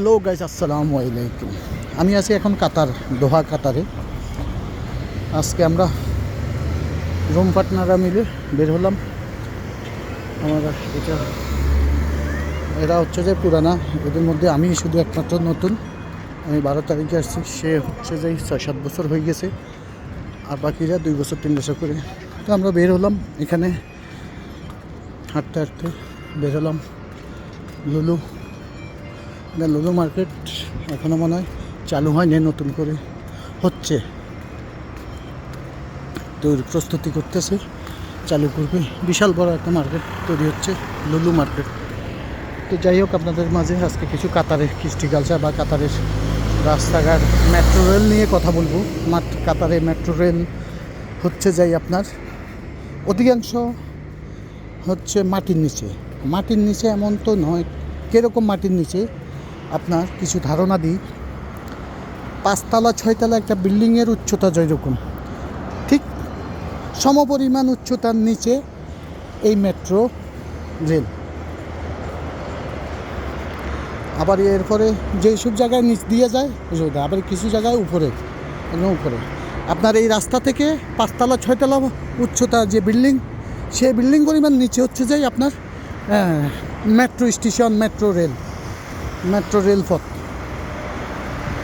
Hello guys আসসালামু আলাইকুম। আমি আছি এখন কাতার, দোহা কাতারে। আজকে আমরা রুম পার্টনাররা মিলে বের হলাম। আমরা এটা, এরা হচ্ছে যে পুরানা, এদের মধ্যে আমি শুধু একমাত্র নতুন। আমি বারো তারিখে আসছি, সে হচ্ছে যে ছয় সাত বছর হয়ে গেছে। আর বাকিরা দুই বছর, তিন বছর করে। তো আমরা বের হলাম, এখানে হাঁটতে হাঁটতে বের হলাম। লুলু না লুলু মার্কেট এখনও মনে হয় চালু হয়নি, নতুন করে হচ্ছে। তৈরি প্রস্তুতি করতেছে, চালু করবে। বিশাল বড় একটা মার্কেট তৈরি হচ্ছে লুলু মার্কেট তো যাই হোক, আপনাদের মাঝে আজকে কিছু কাতারের কৃষ্টি কালচার বা কাতারের রাস্তাঘাট মেট্রো রেল নিয়ে কথা বলব। মাত্র কাতারে মেট্রো রেল হচ্ছে যাই আপনার। অধিকাংশ হচ্ছে মাটির নিচে। মাটির নিচে এমন তো নয়, কীরকম মাটির নিচে? আপনার কিছু ধারণা দিই। পাঁচতলা, ছয়তলা একটা বিল্ডিংয়ের উচ্চতা যেরকম, ঠিক সমপরিমাণ উচ্চতার নিচে এই মেট্রো রেল। আবার এরপরে যেই সব জায়গায় নিচ দিয়ে যায় আবার কিছু জায়গায় উপরে, একদম উপরে। আপনার এই রাস্তা থেকে পাঁচতলা, ছয়তলা উচ্চতা যে বিল্ডিং, সেই বিল্ডিং পরিমাণ নিচে হচ্ছে যাই আপনার metro station, metro rail. Metro রেলপথ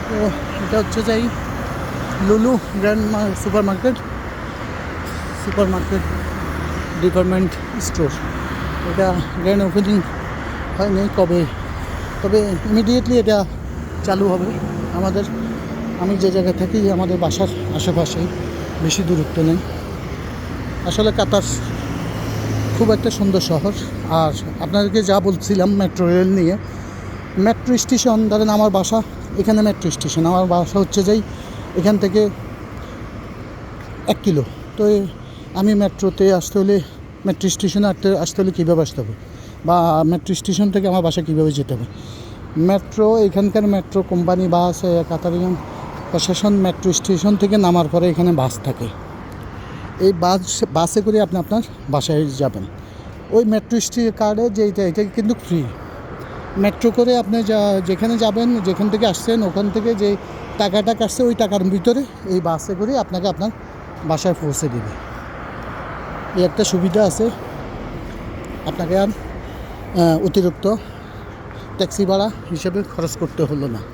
তো এটা হচ্ছে যাই Lulu grand supermarket supermarket department store. এটা গ্র্যান্ড ওপেনিং হয়নি কবে, তবে ইমিডিয়েটলি এটা চালু হবে আমাদের। আমি যে জায়গায় থাকি, আমাদের বাসার আশেপাশে, বেশি দূরত্ব নেই। আসলে কাতার খুব একটা সুন্দর শহর। আর আপনাদেরকে যা বলছিলাম মেট্রো রেল নিয়ে মেট্রো স্টেশন ধরেন আমার বাসা, এখানে মেট্রো স্টেশন আমার বাসা হচ্ছে যাই এখান থেকে এক কিলো। তো আমি মেট্রোতে আসতে হলে মেট্রো স্টেশনে আসতে আসতে হলে কীভাবে আসতে হবে? বা মেট্রো স্টেশন থেকে আমার বাসা কীভাবে যেতে হবে? মেট্রো এখানকার মেট্রো কোম্পানি বাস কাতারিয়ান প্রশাসন মেট্রো স্টেশন থেকে নামার পরে এখানে বাস থাকে। এই বাস বাসে করে আপনি আপনার বাসায় যাবেন। ওই মেট্রো স্টে কার্ডে যে এটা এটা কিন্তু ফ্রি মেট্রো করে আপনি যা, যেখানে যাবেন, যেখান থেকে আসছেন, ওখান থেকে যে টাকাটা কাটছে, ওই টাকার ভিতরে এই বাসে করে আপনাকে আপনার বাসায় পৌঁছে দেবে। এই একটা সুবিধা আছে। আপনাকে আর অতিরিক্ত ট্যাক্সি ভাড়া হিসেবে খরচ করতে হলো না।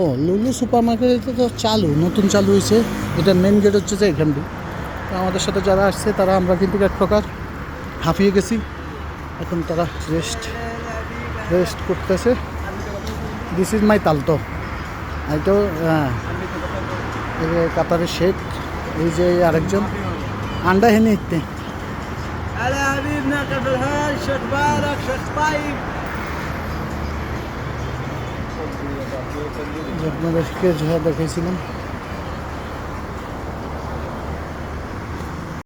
ও, লুলু সুপার মার্কেটে তো চালু, নতুন চালু হয়েছে। এটা মেন গেট হচ্ছে যে এখানটি তো আমাদের সাথে যারা আসছে, তারা আমরা কিন্তু এক প্রকার হাঁপিয়ে গেছি। এখন তারা রেস্ট রেস্ট করতেছে। দিস ইজ মাই তালতো। এইটাও হ্যাঁ। কাতারের শেখ এই যে আরেকজন। আন্ডা হেনে ইতে আপনাদেরকে যা দেখেছিলাম